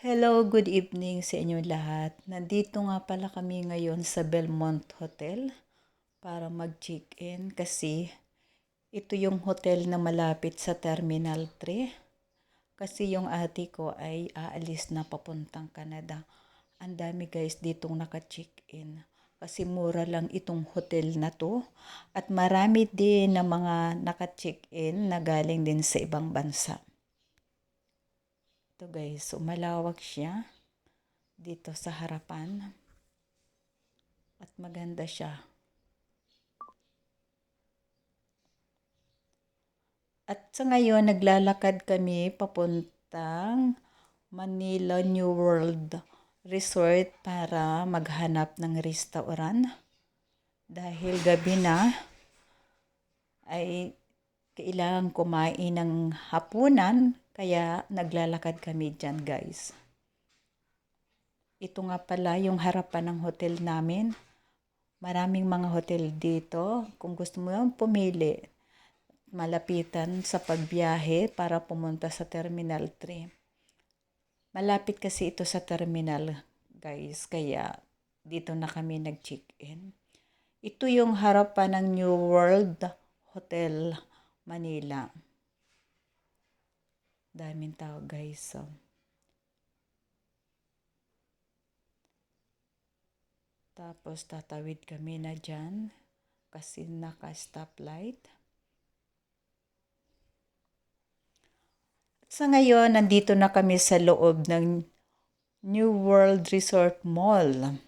Hello, good evening sa inyo lahat. Nandito nga pala kami ngayon sa Belmont Hotel para mag-check-in kasi ito yung hotel na malapit sa Terminal 3. Kasi yung ate ko ay aalis na papuntang Canada. Ang dami guys ditong naka-check-in. Kasi mura lang itong hotel na to. At marami din na mga naka-check-in na galing din sa ibang bansa. Ito guys, so malawak siya dito sa harapan. At maganda siya. At sa ngayon, naglalakad kami papuntang Manila New World Resort para maghanap ng restaurant. Dahil gabi na, ay kailangan kumain ng hapunan, kaya naglalakad kami dyan guys. Ito nga pala yung harapan ng hotel namin. Maraming mga hotel dito. Kung gusto mo yung pumili, malapitan sa pagbiyahe para pumunta sa Terminal 3. Malapit kasi ito sa terminal guys, kaya dito na kami nag-check-in. Ito yung harapan ng New World Hotel Manila. Daming tao guys. So. Tapos tatawid kami na dyan kasi naka-stoplight. Sa ngayon, nandito na kami sa loob ng New World Resort Mall.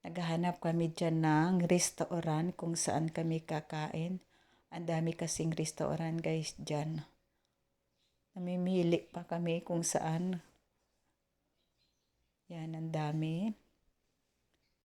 Naghahanap kami dyan ng restaurant kung saan kami kakain. Ang dami kasing restaurant guys dyan. Namimili pa kami kung saan. Yan, ang dami.